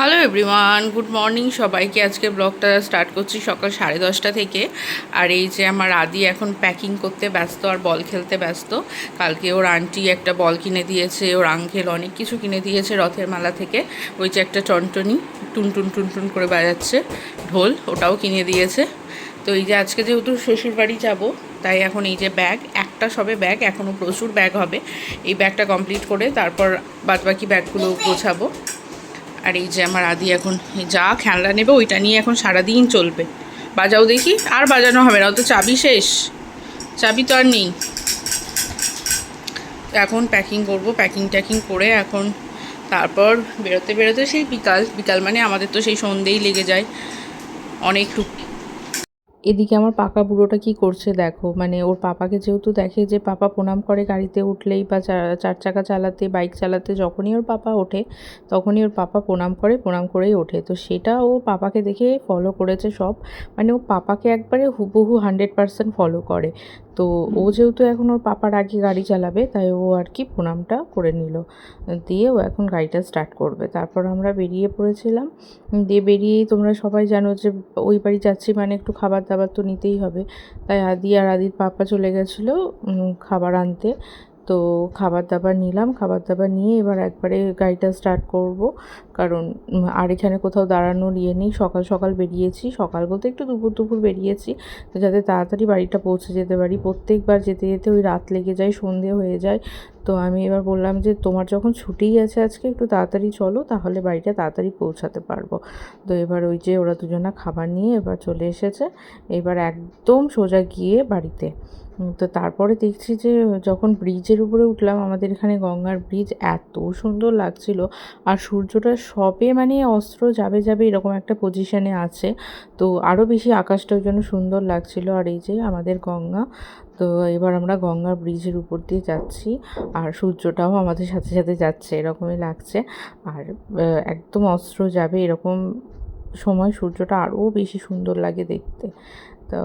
Hello everyone good morning সবাইকে আজকে ব্লগটা স্টার্ট করছি সকাল সাড়ে দশটা থেকে। আর এই যে আমার আদি এখন প্যাকিং করতে ব্যস্ত আর বল খেলতে ব্যস্ত। কালকে ওর আন্টি একটা বল কিনে দিয়েছে, ওর আঙ্কেল অনেক কিছু কিনে দিয়েছে রথের মেলা থেকে। ওই যে একটা টনটনি, টুনটুন টুনটুন করে বাজাচ্ছে, ঢোল ওটাও কিনে দিয়েছে। তো এই যে আজকে যেহেতু শ্বশুর বাড়ি যাব, তাই এখন এই যে ব্যাগ একটা সবে ব্যাগ এখনও প্রচুর ব্যাগ হবে। এই ব্যাগটা কমপ্লিট করে তারপর বাদবাকি ব্যাগগুলো গোছাবো। আর এই যে আমার আদি এখন যা খেলনা নেবে ওইটা নিয়ে এখন সারাদিন চলবে। বাজাও দেখি, আর বাজানো হবে না তো চাবি শেষ। চাবি তো আর নেই। এখন প্যাকিং করব প্যাকিং ট্যাকিং করে এখন তারপর বেরোতে বেরোতে সেই বিকাল বিকাল মানে আমাদের তো সেই সন্ধেই লেগে যায়। অনেক এদিকে আমার পাকা বুড়োটা কি করছে দেখো। মানে ওর পাপাকে যেহেতু দেখে যে পাপা প্রণাম করে গাড়িতে উঠলেই বা চার চাকা চালাতে, বাইক চালাতে যখনই ওর পাপা ওঠে, তখনই ওর পাপা প্রণাম করে, প্রণাম করেই ওঠে। তো সেটা ও পাপাকে দেখে ফলো করেছে সব। মানে ও পাপাকে একবারে হুবহু হান্ড্রেড পার্সেন্ট ফলো করে। তো ও যেহেতু এখন ওর পাপার আগে গাড়ি চালাবে তাই ও আর কি প্রণামটা করে নিল। দিয়ে ও এখন গাড়িটা স্টার্ট করবে। তারপর আমরা বেরিয়ে পড়েছিলাম। দিয়ে বেরিয়েই তোমরা সবাই জানো যে ওই বাড়ি যাচ্ছি মানে একটু খাবার দাবার তো নিতেই হবে। তাই আদি আর আদির পাপা চলে গেছিল খাবার আনতে। তো খাবার দাবার নিলাম খাবার দাবার নিয়ে এবার একবারে গাড়িটা স্টার্ট করব। কারণ আর এখানে কোথাও দাঁড়ানোর ইয়ে নেই। সকাল সকাল বেরিয়েছি। সকাল বলতে একটু দুপুর দুপুর বেরিয়েছি। তো যাতে তাড়াতাড়ি বাড়িটা পৌঁছে যেতে পারি। প্রত্যেকবার যেতে যেতে ওই রাত লেগে যায়, সন্ধে হয়ে যায়। তো আমি এবার বললাম যে, তোমার যখন ছুটিই আছে আজকে, একটু তাড়াতাড়ি চলো, তাহলে বাড়িটা তাড়াতাড়ি পৌঁছাতে পারব। তো এবার ওই যে ওরা দুজনা খাবার নিয়ে এবার চলে এসেছে। এবার একদম সোজা গিয়ে বাড়িতে। তো তারপরে দেখছি যে, যখন ব্রিজের উপরে উঠলাম, আমাদের এখানে গঙ্গার ব্রিজ এত সুন্দর লাগছিল আর সূর্যটা সবে মানে অস্ত্র যাবে যাবে এরকম একটা পজিশনে আছে। তো আরও বেশি আকাশটা ওই জন্য সুন্দর লাগছিল। আর এই যে আমাদের গঙ্গা তো এবার আমরা গঙ্গা ব্রিজের উপর দিয়ে যাচ্ছি আর সূর্যটাও আমাদের সাথে সাথে যাচ্ছে, এরকমই লাগছে। আর একদম অস্ত্র যাবে, এরকম সময় সূর্যটা আরও বেশি সুন্দর লাগে দেখতে। তো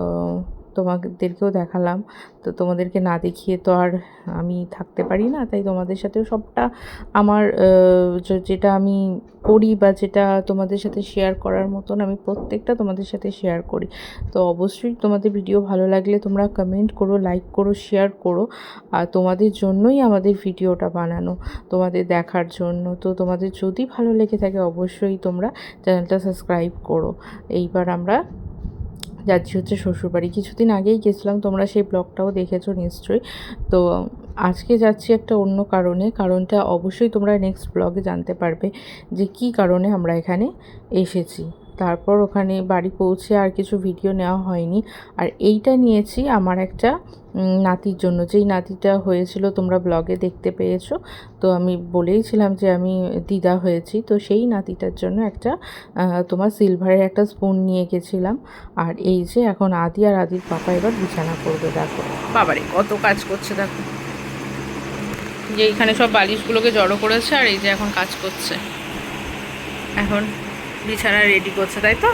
তোমাদেরকেও দেখালাম। তো তোমাদেরকে না দেখিয়ে তো আর আমি থাকতে পারি না। তাই তোমাদের সাথেও সবটা আমার যেটা আমি করি বা যেটা তোমাদের সাথে শেয়ার করার মতন আমি প্রত্যেকটা তোমাদের সাথে শেয়ার করি। তো অবশ্যই তোমাদের ভিডিও ভালো লাগলে তোমরা কমেন্ট করো লাইক করো শেয়ার করো। আর তোমাদের জন্যই আমাদের ভিডিওটা বানানো, তোমাদের দেখার জন্য। তো তোমাদের যদি ভালো লেগে থাকে অবশ্যই তোমরা চ্যানেলটা সাবস্ক্রাইব করো। এইবার আমরা যাচ্ছি হচ্ছে শ্বশুরবাড়ি। কিছুদিন আগেই গেছিলাম, তোমরা সেই ব্লগটাও দেখেছ নিশ্চয়ই। তো আজকে যাচ্ছি একটা অন্য কারণে, কারণটা অবশ্যই তোমরা নেক্সট ব্লগে জানতে পারবে যে কি কারণে আমরা এখানে এসেছি। তারপর ওখানে বাড়ি পৌঁছে আর কিছু ভিডিও নেওয়া হয়নি। আর এইটা নিয়েছি আমার একটা নাতির জন্য। যেই নাতিটা হয়েছিল তোমরা ব্লগে দেখতে পেয়েছ, তো আমি বলেইছিলাম যে আমি দিদা হয়েছি, তো সেই নাতিটার জন্য একটা তোমার সিলভারের একটা স্পুন নিয়ে গেছিলাম। আর এই যে এখন আদি আর আদির পাপা এবার বিছানা করবে, দেখো। বাবারে, কত কাজ করছে, দেখো। যে এইখানে সব বালিশগুলোকে জড়ো করেছে আর এই যে এখন কাজ করছে। এখন বিছানা রেডি করছে তাই তো?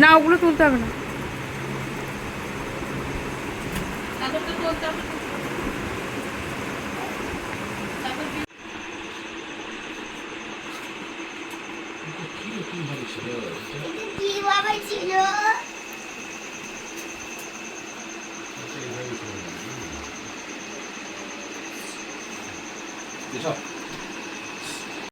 না ওগুলো তুলতে হবে না। কীভাবে ছিল? でし。